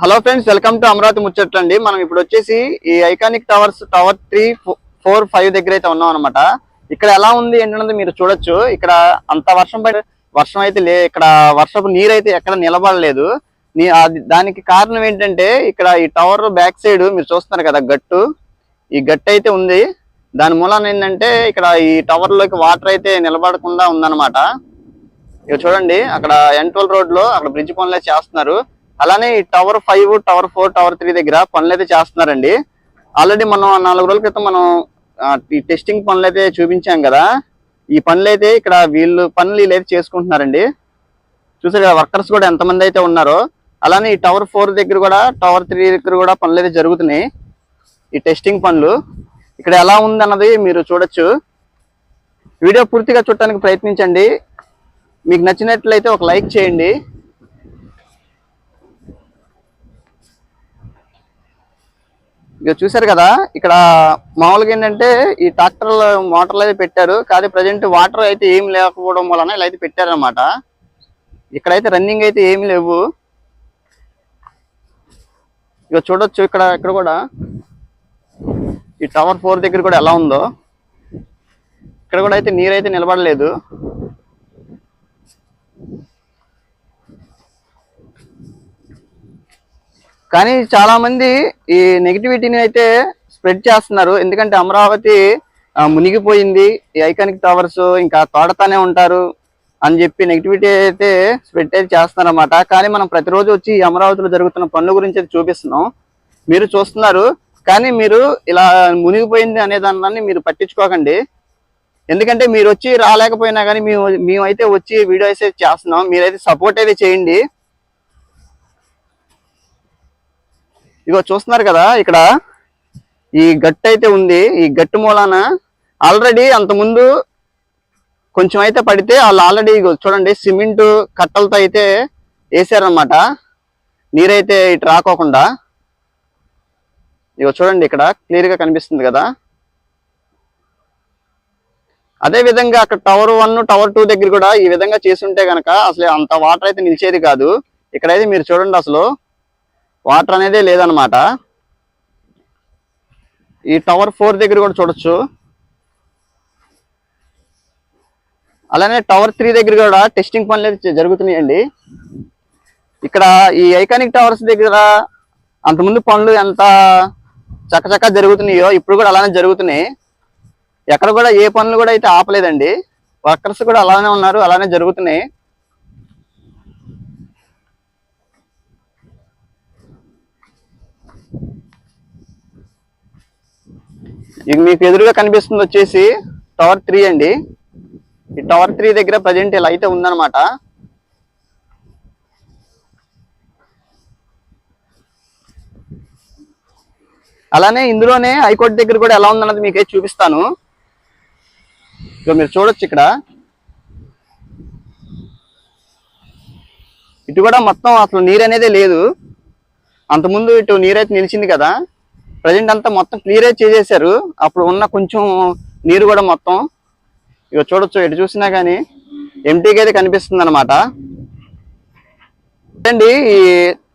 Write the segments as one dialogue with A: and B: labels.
A: Hello friends welcome to Amaravati ముచ్చట్లు అండి. మనం ఇప్పుడు వచ్చేసి ఈ iconic towers tower three four five దగ్గర అయితే ఉన్నాం అనమాట ఇక్కడ ఎలా ఉంది ఏంటన్నది మీరు చూడొచ్చు. ఇక్కడ అంత వర్షం పడి వర్షం అయితే లే ఇక్కడ వర్షపు నీరు అయితే ఎక్కడ నిలబడలేదు. నీ దానికి కారణం ఏంటంటే ఇక్కడ ఈ టవర్ బ్యాక్ సైడ్ మీరు చూస్తున్నారు కదా గట్టు. ఈ గట్టు అయితే ఉంది. దాని మూలాన ఏంటంటే ఇక్కడ ఈ టవర్లోకి వాటర్ అయితే నిలబడకుండా ఉందన్నమాట. ఇక చూడండి అక్కడ ఎంటోల్ రోడ్లో అక్కడ బ్రిడ్జ్ పనులు చేస్తున్నారు. అలానే ఈ tower five tower four tower three దగ్గర పనులు అయితే చేస్తున్నారండి. ఆల్రెడీ మనం నాలుగు రోజుల క్రితం మనం ఈ టెస్టింగ్ పనులు అయితే చూపించాం కదా. ఈ పనులు అయితే ఇక్కడ వీళ్ళు పనులు వీళ్ళైతే అయితే చేసుకుంటున్నారండి. చూసారు కదా వర్కర్స్ కూడా ఎంతమంది అయితే ఉన్నారో. అలానే ఈ టవర్ ఫోర్ దగ్గర కూడా టవర్ త్రీ దగ్గర కూడా పనులు అయితే జరుగుతున్నాయి. ఈ టెస్టింగ్ పనులు. ఇక్కడ ఎలా ఉంది అన్నది మీరు చూడొచ్చు. వీడియో పూర్తిగా చూడటానికి ప్రయత్నించండి. మీకు నచ్చినట్లయితే ఒక లైక్ చేయండి. ఇక చూసారు కదా ఇక్కడ మామూలుగా ఏంటంటే ఈ ట్రాక్టర్ మోటార్లు అయితే పెట్టారు కానీ ప్రజెంట్ వాటర్ అయితే ఏం లేకపోవడం వలన ఇలా అయితే పెట్టారనమాట ఇక్కడైతే రన్నింగ్ అయితే ఏమి లేవు. ఇక చూడొచ్చు ఇక్కడ ఇక్కడ కూడా. ఈ టవర్ ఫోర్ దగ్గర కూడా ఎలా ఉందో. ఇక్కడ కూడా అయితే నీరు అయితే నిలబడలేదు. కానీ చాలా మంది ఈ నెగిటివిటీని అయితే స్ప్రెడ్ చేస్తున్నారు. ఎందుకంటే అమరావతి మునిగిపోయింది. ఈ ఐకానిక్ టవర్స్ ఇంకా తోడతానే ఉంటారు అని చెప్పి నెగిటివిటీ అయితే స్ప్రెడ్ అయితే చేస్తున్నారన్నమాట. కానీ మనం ప్రతిరోజు వచ్చి ఈ అమరావతిలో జరుగుతున్న పనుల గురించి అయితే చూపిస్తున్నాం. మీరు చూస్తున్నారు. కానీ మీరు ఇలా మునిగిపోయింది అనే దాన్ని మీరు పట్టించుకోకండి. ఎందుకంటే మీరు వచ్చి రాలేకపోయినా కానీ మేము మేమైతే వచ్చి వీడియో అయితే చేస్తున్నాం. మీరైతే సపోర్ట్ అయితే చేయండి. ఇగో చూస్తున్నారు కదా ఇక్కడ ఈ గట్టు అయితే ఉంది. ఈ గట్టు మూలాన ఆల్రెడీ అంతకుముందు కొంచెం అయితే పడితే వాళ్ళు ఆల్రెడీ చూడండి సిమెంట్ కట్టలతో అయితే వేసారనమాట నీరైతే ఇటు రాకోకుండా. ఇగో చూడండి ఇక్కడ క్లియర్గా కనిపిస్తుంది కదా. అదే విధంగా అక్కడ టవర్ వన్ టవర్ టూ దగ్గర కూడా ఈ విధంగా చేస్తుంటే గనక అసలు అంత వాటర్ అయితే నిలిచేది కాదు. ఇక్కడైతే మీరు చూడండి అసలు. వాటర్ అనేదే లేదనమాట ఈ టవర్ ఫోర్ దగ్గర కూడా చూడొచ్చు. అలానే టవర్ త్రీ దగ్గర కూడా టెస్టింగ్ పనులు అయితే జరుగుతున్నాయండి. ఇక్కడ ఈ ఐకానిక్ టవర్స్ దగ్గర అంతకుముందు పనులు ఎంత చక్కచక్క జరుగుతున్నాయో ఇప్పుడు కూడా అలానే జరుగుతున్నాయి. ఎక్కడ కూడా ఏ పనులు కూడా అయితే ఆపలేదండి. వర్కర్స్ కూడా అలానే ఉన్నారు అలానే జరుగుతున్నాయి. ఇక మీకు ఎదురుగా కనిపిస్తుంది వచ్చేసి టవర్ త్రీ అండి. ఈ టవర్ త్రీ దగ్గర ప్రజెంట్ ఇలా అయితే ఉందన్నమాట. అలానే ఇందులోనే హైకోర్టు దగ్గర కూడా ఎలా ఉందన్నది మీకే చూపిస్తాను. ఇక మీరు చూడొచ్చు ఇక్కడ. ఇటు కూడా మొత్తం అసలు నీరు అనేదే లేదు. అంతకుముందు ఇటు నీరైతే నిలిచింది కదా. ప్రజెంట్ అంతా మొత్తం క్లియర్ చేసేసారు అప్పుడు ఉన్న కొంచెం నీరు కూడా మొత్తం. ఇక చూడొచ్చు ఎటు చూసినా కానీ ఎంటీగా అయితే కనిపిస్తుంది అనమాట అండి ఈ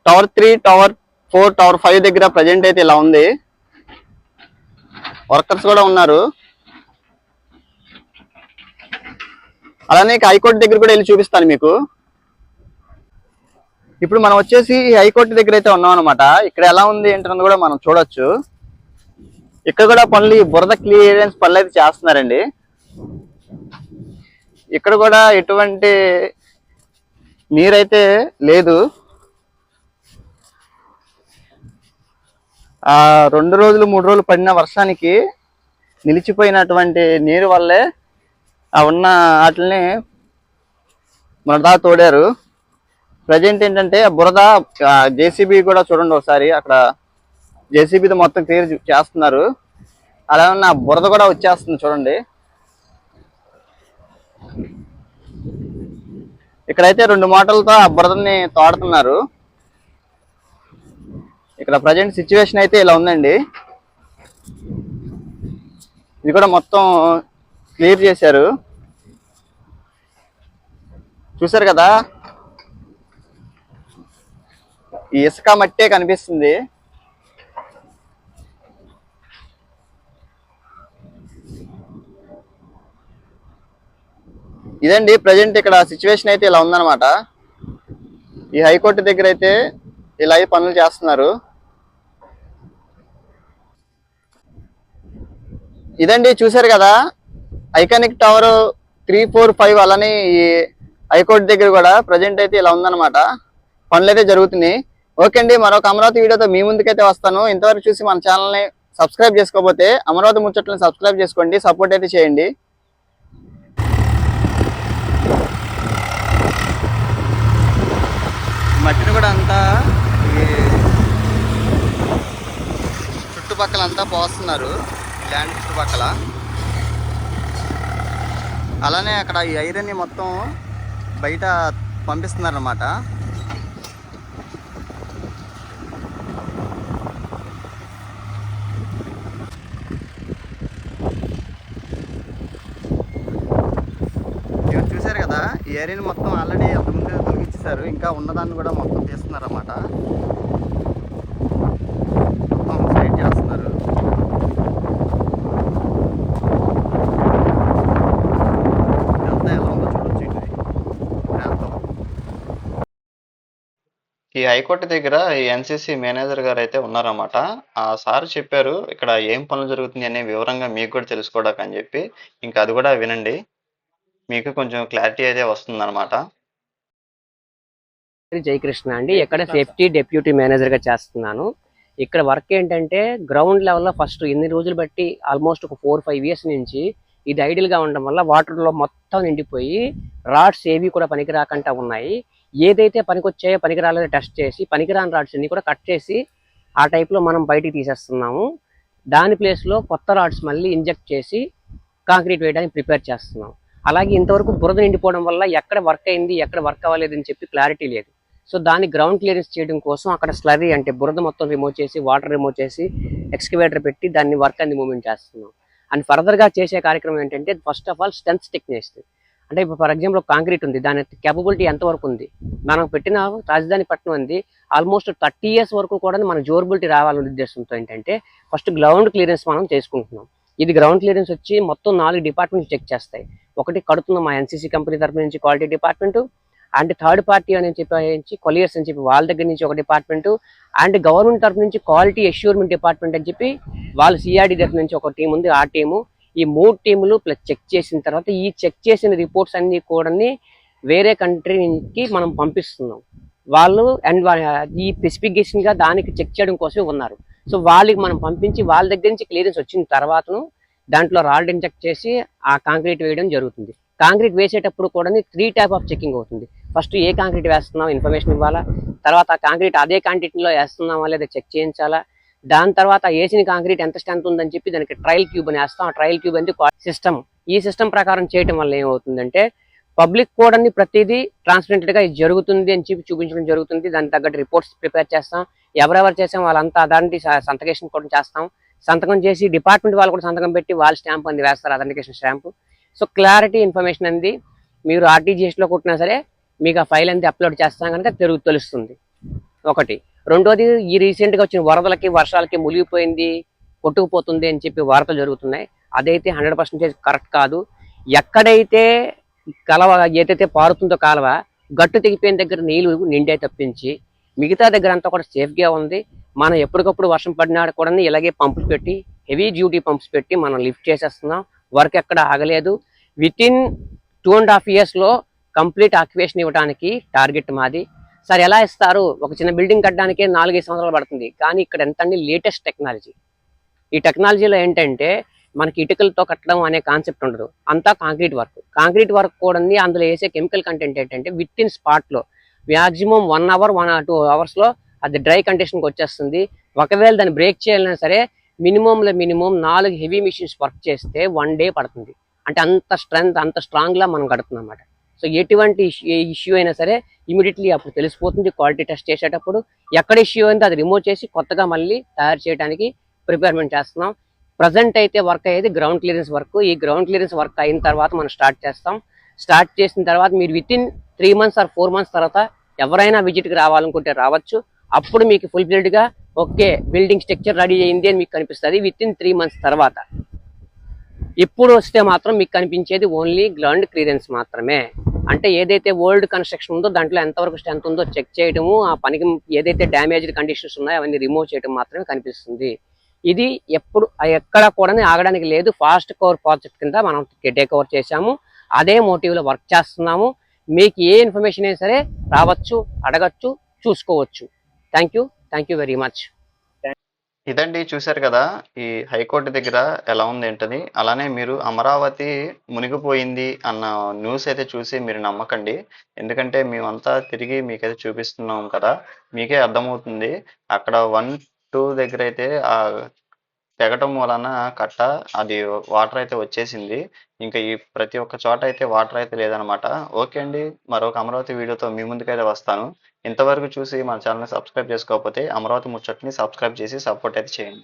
A: tower three tower four tower five దగ్గర ప్రజెంట్ అయితే ఇలా ఉంది. వర్కర్స్ కూడా ఉన్నారు. అలానే హైకోర్టు దగ్గర కూడా వెళ్ళి చూపిస్తాను మీకు. ఇప్పుడు మనం వచ్చేసి హైకోర్టు దగ్గర అయితే ఉన్నాం అనమాట ఇక్కడ ఎలా ఉంది ఏంటన్నది కూడా మనం చూడొచ్చు. ఇక్కడ కూడా పనులు బురద క్లియరెన్స్ పనులు అయితే చేస్తున్నారండి. ఇక్కడ కూడా ఎటువంటి నీరైతే లేదు. ఆ రెండు రోజులు మూడు రోజులు పడిన వర్షానికి నిలిచిపోయినటువంటి నీరు వల్లే ఉన్న వాటిని మనదా తోడారు. ప్రజెంట్ ఏంటంటే బురద జేసీబీ కూడా చూడండి ఒకసారి అక్కడ జేసీబీతో మొత్తం క్లియర్ చేస్తున్నారు. అలా ఉన్న బురద కూడా వచ్చేస్తుంది చూడండి. ఇక్కడైతే రెండు మోటార్లతో ఆ బురదని తోడుతున్నారు. ఇక్కడ ప్రజెంట్ సిచ్యువేషన్ అయితే ఇలా ఉందండి. ఇది కూడా మొత్తం క్లియర్ చేశారు. చూసారు కదా? ఈ ఇసుక మట్టే కనిపిస్తుంది. ఇదండి ప్రజెంట్ ఇక్కడ సిచ్యువేషన్ అయితే ఇలా ఉందన్నమాట. ఈ హైకోర్టు దగ్గర అయితే ఇలా అయి పనులు చేస్తున్నారు. ఇదండి చూశారు కదా? Iconic tower three four five అలానే ఈ హైకోర్టు దగ్గర కూడా ప్రజెంట్ అయితే ఇలా ఉందన్నమాట. పనులు అయితే జరుగుతున్నాయి. ఓకే అండి మరొక అమరావతి వీడియోతో మీ ముందుకైతే వస్తాను. ఇంతవరకు చూసి మన ఛానల్ని సబ్స్క్రైబ్ చేసుకోకపోతే అమరావతి ముచ్చట్లను సబ్స్క్రైబ్ చేసుకోండి సపోర్ట్ అయితే చేయండి. మట్టిని కూడా అంతా చుట్టుపక్కల అంతా పోస్తున్నారు. ల్యాండ్ చుట్టుపక్కల. అలానే అక్కడ ఈ ఐరన్ని మొత్తం బయట పంపిస్తున్నారు అన్నమాట చూశారు కదా ఈ ఐరన్ మొత్తం ఆల్రెడీ అంతకుముందు తొలగించేశారు. ఇంకా ఉన్నదాన్ని కూడా మొత్తం తీస్తున్నారు అన్నమాట మొత్తం సైడ్ చేస్తున్నారు ఇదంతా ఎలా ఉందో చూడొచ్చు ఇది ప్రాంతం ఈ హైకోర్టు దగ్గర ఈ ఎన్సీసీ మేనేజర్ గారు అయితే ఉన్నారన్నమాట. ఆ సార్ చెప్పారు ఇక్కడ ఏం పనులు జరుగుతుంది అనే వివరంగా మీకు కూడా తెలుసుకోవడానికి అని చెప్పి. ఇంకా అది కూడా వినండి. మీకు కొంచెం క్లారిటీ అయితే వస్తుంది అనమాట
B: జయకృష్ణ అండి. ఇక్కడ సేఫ్టీ డెప్యూటీ మేనేజర్గా చేస్తున్నాను. ఇక్కడ వర్క్ ఏంటంటే గ్రౌండ్ లెవెల్లో ఫస్ట్ ఎన్ని రోజులు బట్టి ఆల్మోస్ట్ ఒక ఫోర్ ఫైవ్ ఇయర్స్ నుంచి ఇది ఐడియల్గా ఉండడం వల్ల వాటర్లో మొత్తం నిండిపోయి రాడ్స్ ఏవి కూడా పనికి రాకుండా ఉన్నాయి. ఏదైతే పనికొచ్చాయో పనికి టెస్ట్ చేసి పనికిరాని రాడ్స్ అన్ని కూడా కట్ చేసి ఆ టైప్లో మనం బయటికి తీసేస్తున్నాము. దాని ప్లేస్లో కొత్త రాడ్స్ మళ్ళీ ఇంజెక్ట్ చేసి కాంక్రీట్ వేయడానికి ప్రిపేర్ చేస్తున్నాం. అలాగే ఇంతవరకు బురద నిండిపోవడం వల్ల ఎక్కడ వర్క్ అయింది ఎక్కడ వర్క్ అవ్వలేదు అని చెప్పి క్లారిటీ లేదు. సో దాన్ని గ్రౌండ్ క్లియరెన్స్ చేయడం కోసం అక్కడ స్లరీ అంటే బురద మొత్తం రిమూవ్ చేసి వాటర్ రిమూవ్ చేసి ఎక్స్కవేటర్ పెట్టి దాన్ని వర్క్ అనేది మూమెంట్ చేస్తున్నాం. అండ్ ఫర్దర్గా చేసే కార్యక్రమం ఏంటంటే first of all strength techniques అంటే ఇప్పుడు ఫర్ ఎగ్జాంపుల్ కాంక్రీట్ ఉంది దాని క్యాపబిలిటీ ఎంత వరకు ఉంది? మనం పెట్టిన రాజధాని పట్టణం ఉంది ఆల్మోస్ట్ థర్టీ ఇయర్స్ వరకు కూడా మన జోరబిలిటీ రావాలనే ఉద్దేశంతో ఏంటంటే ఫస్ట్ గ్రౌండ్ క్లియరెన్స్ మనం చేసుకుంటున్నాం. ఇది గ్రౌండ్ క్లియరెన్స్ వచ్చి మొత్తం నాలుగు డిపార్ట్మెంట్స్ చెక్ చేస్తాయి. ఒకటి కడుతున్న మా ఎన్సీసీ కంపెనీ తరపు నుంచి quality department and third party అని చెప్పి కొలియర్స్ అని చెప్పి వాళ్ళ దగ్గర నుంచి ఒక డిపార్ట్మెంట్ అండ్ గవర్నమెంట్ తరఫు నుంచి క్వాలిటీ అష్యూర్మెంట్ డిపార్ట్మెంట్ అని చెప్పి వాళ్ళ సిఆర్డి దగ్గర నుంచి ఒక టీం ఉంది ఆ టీము ఈ మూడు టీములు ప్లస్ చెక్ చేసిన తర్వాత ఈ చెక్ చేసిన రిపోర్ట్స్ అన్ని కూడా వేరే కంట్రీకి మనం పంపిస్తున్నాం. వాళ్ళు అండ్ ఈ స్పెసిఫికేషన్గా దానికి చెక్ చేయడం కోసమే ఉన్నారు. సో వాళ్ళకి మనం పంపించి వాళ్ళ దగ్గర నుంచి క్లియరెన్స్ వచ్చిన తర్వాతను దాంట్లో రాల్డ్ ఇంజెక్ట్ చేసి ఆ కాంక్రీట్ వేయడం జరుగుతుంది. కాంక్రీట్ వేసేటప్పుడు కూడా త్రీ టైప్ ఆఫ్ చెకింగ్ అవుతుంది. ఫస్ట్ ఏ కాంక్రీట్ వేస్తున్నాం ఇన్ఫర్మేషన్ ఇవ్వాలా? తర్వాత ఆ కాంక్రీట్ అదే క్వాంటిటీలో వేస్తున్నామా లేదా చెక్ చేయించాలా? దాని తర్వాత వేసిన కాంక్రీట్ ఎంత స్ట్రెంత్ ఉందని చెప్పి దానికి ట్రయల్ క్యూబ్ అని వేస్తాం. ఆ ట్రయల్ క్యూబ్ అనేది సిస్టమ్ ఈ సిస్టమ్ ప్రకారం చేయటం వల్ల ఏమవుతుందంటే పబ్లిక్ కూడా ప్రతిదీ ట్రాన్స్పరెంట్గా ఇది జరుగుతుంది అని చెప్పి చూపించడం జరుగుతుంది. దానికి తగ్గట్టు రిపోర్ట్స్ ప్రిపేర్ చేస్తాం. ఎవరెవరు చేసాం వాళ్ళంతా దానికి సంతకేషన్ కూడా చేస్తాం. సంతకం చేసి డిపార్ట్మెంట్ వాళ్ళు కూడా సంతకం పెట్టి వాళ్ళ స్టాంప్ అనేది వేస్తారు authentication stamp so clarity information అనేది మీరు ఆర్టీజీఎస్లో కొట్టినా సరే మీకు ఆ ఫైల్ అనేది అప్లోడ్ చేస్తాం కనుక తెలుగు తెలుస్తుంది. ఒకటి. రెండోది ఈ రీసెంట్గా వచ్చిన వరదలకి వర్షాలకి మునిగిపోయింది కొట్టుకుపోతుంది అని చెప్పి వార్తలు జరుగుతున్నాయి. అదైతే హండ్రెడ్ పర్సెంటేజ్ కరెక్ట్ కాదు. ఎక్కడైతే కలవ ఏదైతే పారుతుందో కాలువ గట్టు తెగిపోయిన దగ్గర నీళ్ళు నిండే తప్పించి మిగతా దగ్గర అంతా కూడా సేఫ్గా ఉంది. మనం ఎప్పటికప్పుడు వర్షం పడినా కూడా ఇలాగే పంపులు పెట్టి హెవీ డ్యూటీ పంప్స్ పెట్టి మనం లిఫ్ట్ చేసేస్తున్నాం. వర్క్ ఎక్కడ ఆగలేదు. Within two and half ఇయర్స్లో కంప్లీట్ ఆక్యుపేషన్ ఇవ్వడానికి టార్గెట్ మాది. సార్ ఎలా ఇస్తారు? ఒక చిన్న బిల్డింగ్ కట్టడానికే నాలుగైదు సంవత్సరాలు పడుతుంది. కానీ ఇక్కడ ఎంత లేటెస్ట్ టెక్నాలజీ. ఈ టెక్నాలజీలో ఏంటంటే మనకి ఇటుకలతో కట్టడం అనే కాన్సెప్ట్ ఉండదు. అంతా కాంక్రీట్ వర్క్. కాంక్రీట్ వర్క్ కూడా ఉంది. అందులో వేసే కెమికల్ కంటెంట్ ఏంటంటే విత్ ఇన్ స్పాట్లో. Maximum one hour one two అవర్స్లో అది డ్రై కండిషన్కి వచ్చేస్తుంది. ఒకవేళ దాన్ని బ్రేక్ చేయాలన్నా సరే మినిమంలో మినిమం నాలుగు హెవీ మిషన్స్ వర్క్ చేస్తే వన్ డే పడుతుంది. అంటే అంత స్ట్రెంగ్త్ అంత స్ట్రాంగ్లా మనం కడుతుంది అన్నమాట. సో ఎటువంటి ఇష్యూ అయినా సరే ఇమీడియట్లీ అప్పుడు తెలిసిపోతుంది క్వాలిటీ టెస్ట్ చేసేటప్పుడు ఎక్కడ ఇష్యూ అయిందో అది రిమూవ్ చేసి కొత్తగా మళ్ళీ తయారు చేయడానికి ప్రిపేర్మెంట్ చేస్తున్నాం. ప్రజెంట్ అయితే వర్క్ అయ్యేది గ్రౌండ్ క్లియరెన్స్ వర్క్. ఈ గ్రౌండ్ క్లియరెన్స్ వర్క్ అయిన తర్వాత మనం స్టార్ట్ చేస్తాం. స్టార్ట్ చేసిన తర్వాత మీరు within three months or four months తర్వాత ఎవరైనా విజిట్కి రావాలనుకుంటే రావచ్చు. అప్పుడు మీకు ఫుల్ బిల్డ్గా ఓకే బిల్డింగ్ స్ట్రక్చర్ రెడీ అయింది అని మీకు కనిపిస్తుంది విత్ ఇన్ త్రీ మంత్స్ తర్వాత. ఇప్పుడు వస్తే మాత్రం మీకు కనిపించేది ఓన్లీ గ్రౌండ్ క్లియరెన్స్ మాత్రమే. అంటే ఏదైతే ఓల్డ్ కన్స్ట్రక్షన్ ఉందో దాంట్లో ఎంతవరకు స్ట్రెంత్ ఉందో చెక్ చేయడము ఆ పనికి ఏదైతే డ్యామేజ్డ్ కండిషన్స్ ఉన్నాయో అవన్నీ రిమూవ్ చేయడం మాత్రమే కనిపిస్తుంది. ఇది ఎప్పుడు ఎక్కడ కూడా ఆగడానికి లేదు. ఫాస్ట్ కవర్ ప్రాజెక్ట్ కింద మనం టేక్ ఓవర్ చేశాము. అదే మోటివ్లో వర్క్ చేస్తున్నాము. మీకు ఏ ఇన్ఫర్మేషన్ అయినా సరే రావచ్చు అడగచ్చు చూసుకోవచ్చు. Thank you thank you very much
C: ఇదండి చూశారు కదా ఈ హైకోర్టు దగ్గర ఎలా ఉంది ఏంటది అలానే మీరు అమరావతి మునిగిపోయింది అన్న న్యూస్ అయితే చూసి మీరు నమ్మకండి. ఎందుకంటే మేమంతా తిరిగి మీకైతే చూపిస్తున్నాం కదా మీకే అర్థమవుతుంది. అక్కడ వన్ టూ దగ్గర అయితే ఆ తెగటం వలన కట్ట అది వాటర్ అయితే వచ్చేసింది. ఇంకా ఈ ప్రతి ఒక్క చోట అయితే వాటర్ అయితే లేదనమాట. ఓకే అండి. మరొక అమరావతి వీడియోతో మీ ముందుకైతే వస్తాను. ఇంతవరకు చూసి మన ఛానల్ని సబ్స్క్రైబ్ చేసుకోకపోతే అమరావతి ముచ్చట్ని సబ్స్క్రైబ్ చేసి సపోర్ట్ అయితే చేయండి.